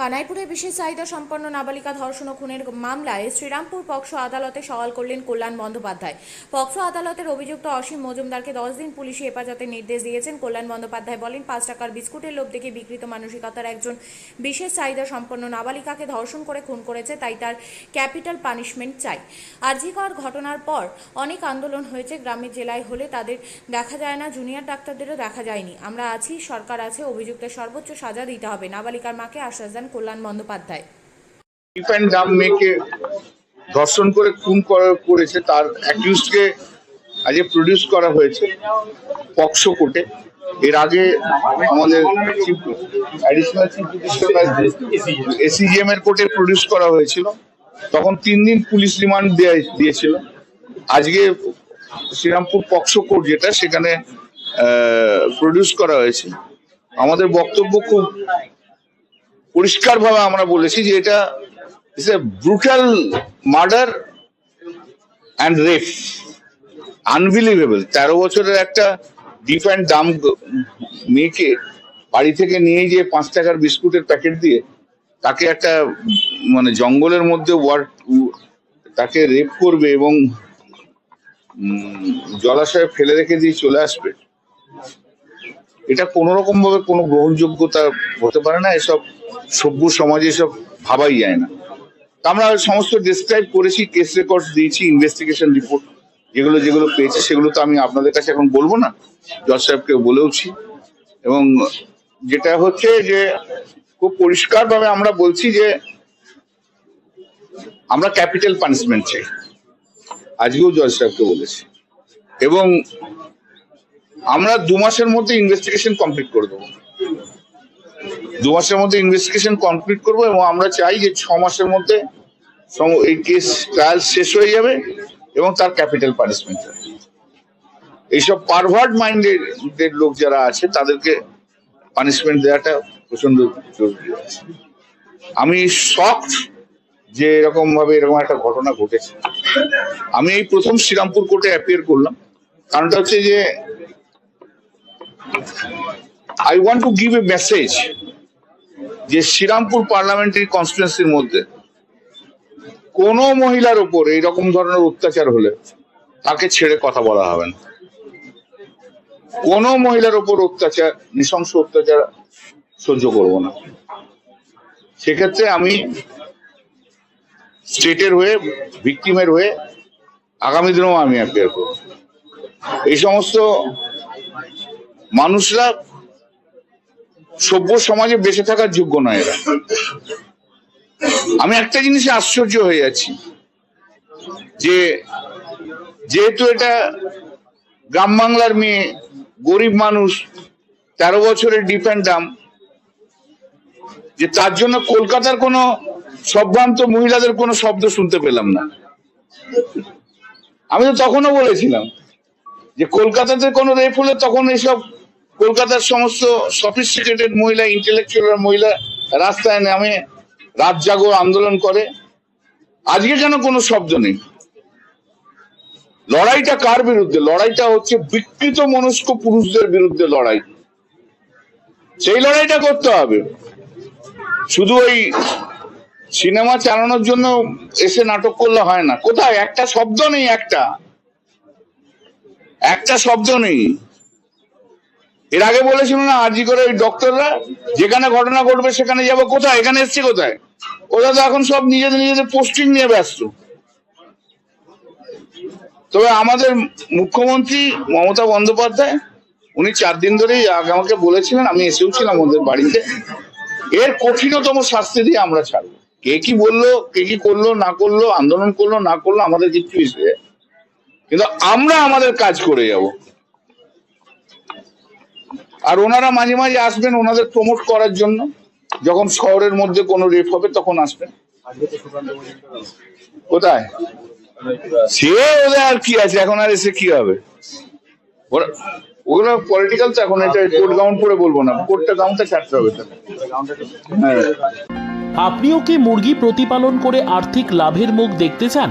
কানাইপুরে বিশেষ চাহিদা সম্পন্ন নাবালিকা ধর্ষণ ও খুনের মামলায় শ্রীরামপুর পক্সো আদালতে সওয়াল করলেন কল্যাণ বন্দ্যোপাধ্যায়। পক্সো আদালতের অভিযুক্ত অসীম মজুমদারকে দশ দিন পুলিশি হেফাজতের নির্দেশ দিয়েছেন। কল্যাণ বন্দ্যোপাধ্যায় বলেন, পাঁচ টাকার বিস্কুটের লোভ দেখে বিকৃত মানসিকতার একজন বিশেষ চাহিদা সম্পন্ন নাবালিকাকে ধর্ষণ করে খুন করেছে, তাই তার ক্যাপিটাল পানিশমেন্ট চাই। আরজিকর ঘটনার পর অনেক আন্দোলন হয়েছে গ্রামের জেলায় হলে তাদের দেখা যায় না, জুনিয়র ডাক্তারদেরও দেখা যায়নি। আমরা আছি, সরকার আছে, অভিযুক্তের সর্বোচ্চ সাজা দিতে হবে। নাবালিকার মাকে আশ্বাস দেন কল্যাণ বন্দ্যোপাধ্যায়। ডিফেন্ড ডাম মেয়েকে ধর্ষণ করে খুন করা- করেছে, তার অ্যাকিউজকে আজকে প্রডিউস করা হয়েছে পক্সো কোর্টে। এর আগে আমাদের এসিজিএম এর কোর্টে প্রডিউস করা হয়েছিল। তখন তিন দিন পুলিশ রিমান্ড দিয়েছিল। আজকে শ্রীরামপুর পক্সো কোর্ট যেটা, সেখানে প্রডিউস করা হয়েছে। আমাদের বক্তব্য খুব পরিষ্কারভাবে আমরা বলেছি যে এটা it's a brutal murder and rape unbelievable তেরো বছরের একটা ডিপ অ্যান্ড দাম মেয়েকে বাড়ি থেকে নিয়ে যে পাঁচ টাকার বিস্কুটের প্যাকেট দিয়ে তাকে একটা মানে জঙ্গলের মধ্যে তাকে রেপ করবে এবং জলাশয়ে ফেলে রেখে দিয়ে চলে আসবে। এটা কোনো রকম ভাবে কোনো গ্রহণযোগ্যতা হতে পারে না, এসব সভ্য সমাজে এসব ভাবাই যায় না। আমরা সমস্ত ডিসক্রাইব করেছি কেস রেকর্ড দিয়েছি ইনভেস্টিগেশন রিপোর্ট যেগুলো যেগুলো পেয়েছি, সেগুলো তো আমি আপনাদের কাছে এখন বলব না। জজ সাহেবকে বলেওছি। এবং যেটা হচ্ছে যে, খুব পরিষ্কার ভাবে আমরা বলছি যে, আমরা ক্যাপিটাল পানিশমেন্ট চাই। আজকেও জজ সাহেবকে বলেছি। এবং আমরা দু মাসের মধ্যে ইনভেস্টিগেশন কমপ্লিট করে দেবো। দু মাসের মধ্যে ইনভেস্টিগেশন কমপ্লিট করব এবং আমরা চাই যে ছ মাসের মধ্যে এই কেস ট্রায়াল শেষ হয়ে যাবে এবং তার ক্যাপিটাল পানিশমেন্ট এইসব পারভার্ট মাইন্ডেড লোক যারা আছে, তাদেরকে পানিশমেন্ট দেওয়াটা প্রচণ্ড জরুরি আছে। আমি শকড যে এরকম ভাবে এরকম একটা ঘটনা ঘটেছে। আমি এই প্রথম শ্রীরামপুর কোর্টে অ্যাপিয়ার করলাম। কারণটা হচ্ছে যে I want to give a message যে শ্রীরামপুর পার্লামেন্টারি কনস্টিটুয়েন্সির মধ্যে কোন মহিলার উপর এইরকম ধরনের অত্যাচার হলে তাকে ছেড়ে কথা বলা হবে না। কোন মহিলার উপর অত্যাচার, নৃশংস অত্যাচার সহ্য করব না। সেক্ষেত্রে আমি স্টেটের হয়ে, ভিকটিমের হয়ে আগামী দিনেও আমি অ্যাপিয়ার করব। এই সমস্ত মানুষরা সভ্য সমাজে বেঁচে থাকার যোগ্য নয় এরা। আমি একটা জিনিসে আশ্চর্য হয়ে যাচ্ছি যে, যেহেতু এটা গ্রাম বাংলার মেয়ে, গরিব মানুষ, তেরো বছরের ডিপেন্ড দাম যে তার জন্য কলকাতার কোনো সম্ভ্রান্ত মহিলাদের কোনো শব্দ শুনতে পেলাম না। আমি তো তখনও বলেছিলাম যে কলকাতাতে কোনো রেপ হলে তখন এসব কলকাতার সমস্ত সফিস্টিকেটেড মহিলা ইন্টেলেকচুয়াল মহিলা রাস্তায় নামে রাত জাগো, আন্দোলন করে। আজকে কেন কোনো শব্দ নেই? লড়াইটা কার বিরুদ্ধে? লড়াইটা হচ্ছে বিকৃত মনস্ক পুরুষদের বিরুদ্ধে লড়াই। সেই লড়াইটা করতে হবে। শুধু ওই সিনেমা চালানোর জন্য এসে নাটক করলে হয় না। কোথায়? একটা শব্দ নেই, একটা। একটা শব্দ নেই। এর আগে বলেছিল না আরজি করে ওই ডক্টররা যেখানে ঘটনা ঘটবে সেখানে যাব কোথায়? এখানে এসছে কোথায়? ওরা তো এখন সব নিজেদের নিজেদের পোস্টিং নিয়ে ব্যস্ত। তবে আমাদের মুখ্যমন্ত্রী মমতা বন্দ্যোপাধ্যায়, উনি চার দিন ধরেই আগে আমাকে বলেছিলেন, আমি এসেও ছিলাম ওদের বাড়িতে, এর কঠিনতম শাস্তি দিয়ে আমরা ছাড়বো। কে কি বলল, কে কি করল, না করল, আন্দোলন করল, না করল, আমাদের কিছু এসে কিন্তু আমরা আমাদের কাজ করে যাব। আর ওনারা মাঝে মাঝে আসবেন ওনাদের প্রমোট করার জন্য। যখন শহরের মধ্যে কোনো রেপ হবে, তখন আসবেন। কোথায়? সে ওদের আর কি আছে? এখন আর এসে কি হবে? ওরা ওগুলো পলিটিক্যাল তো এখন এটা কোর্ট গাউন করে বলব না। কোর্টটা গাউনটা ছাড়তে হবে হ্যাঁ। আপনিও কি মুরগি প্রতিপালন করে আর্থিক লাভের মুখ দেখতে চান?